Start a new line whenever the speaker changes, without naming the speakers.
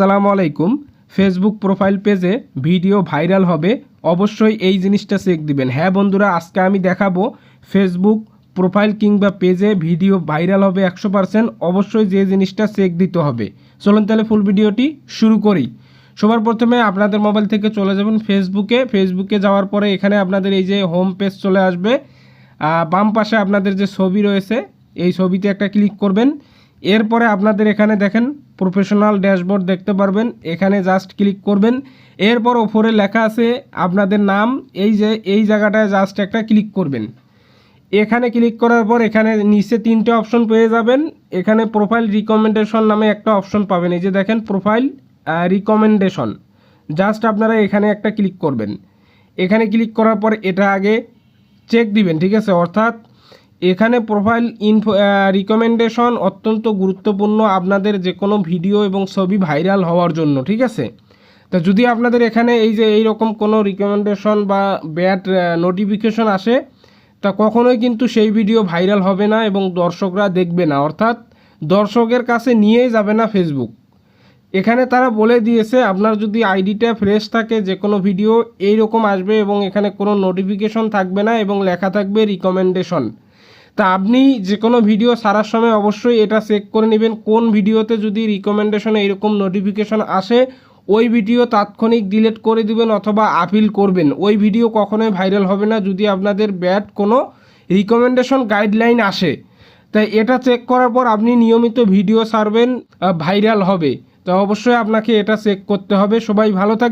আসসালামু আলাইকুম। Facebook profile পেজে ভিডিও ভাইরাল হবে। অবশ্যই এই জিনিসটা চেক দিবেন। হ্যাঁ বন্ধুরা, আজকে আমি দেখাবো ফেসবুক প্রোফাইল কিংবা পেজে ভিডিও ভাইরাল হবে একশো পার্সেন্ট অবশ্যই যে জিনিসটা চেক দিতে হবে। চলুন তাহলে ফুল ভিডিওটি শুরু করি। সবার প্রথমে আপনাদের মোবাইল থেকে চলে যাবেন ফেসবুকে ফেসবুকে যাওয়ার পরে এখানে আপনাদের এই যে হোম পেজ চলে আসবে। বাম পাশে আপনাদের যে ছবি রয়েছে, এই ছবিতে একটা ক্লিক করবেন। এরপরে আপনাদের এখানে দেখেন প্রফেশনাল ড্যাশবোর্ড দেখতে পারবেন। এখানে জাস্ট ক্লিক করবেন। এরপর ওপরে লেখা আছে আপনাদের নাম, এই যে, এই জায়গাটায় জাস্ট একটা ক্লিক করবেন। এখানে ক্লিক করার পর এখানে নিচে তিনটে অপশন পেয়ে যাবেন। এখানে প্রোফাইল রিকমেন্ডেশন নামে একটা অপশন পাবেন। এই যে দেখেন প্রোফাইল রিকমেন্ডেশন জাস্ট আপনারা এখানে একটা ক্লিক করবেন। এখানে ক্লিক করার পর এটা আগে চেক দিবেন, ঠিক আছে? অর্থাৎ এখানে প্রোফাইল ইনফো রিকমেন্ডেশন অত্যন্ত গুরুত্বপূর্ণ আপনাদের যে কোনো ভিডিও এবং ছবি ভাইরাল হওয়ার জন্য, ঠিক আছে? তা যদি আপনাদের এখানে এই যে এই রকম কোনো রিকমেন্ডেশন বা ব্যাড নোটিফিকেশন আসে, তা কখনোই কিন্তু সেই ভিডিও ভাইরাল হবে না এবং দর্শকরা দেখবে না। অর্থাৎ দর্শকের কাছে নিয়েই যাবে না ফেসবুক এখানে তারা বলে দিয়েছে, আপনার যদি আইডিটা ফ্রেশ থাকে যে কোনো ভিডিও এই রকম আসবে এবং এখানে কোনো নোটিফিকেশন থাকবে না এবং লেখা থাকবে রিকমেন্ডেশন তা আপনি যে কোনো ভিডিও সারার সময় অবশ্যই এটা চেক করে নেবেন, কোন ভিডিওতে যদি রিকমেন্ডেশনে এরকম নোটিফিকেশন আসে, ওই ভিডিও তাৎক্ষণিক ডিলিট করে দিবেন অথবা আপিল করবেন। ওই ভিডিও কখনোই ভাইরাল হবে না যদি আপনাদের ব্যাড কোনো রিকমেন্ডেশন গাইডলাইন আসে। তাই এটা চেক করার পর আপনি নিয়মিত ভিডিও সারবেন ভাইরাল হবে। তো অবশ্যই আপনাকে এটা চেক করতে হবে। সবাই ভালো থাকবে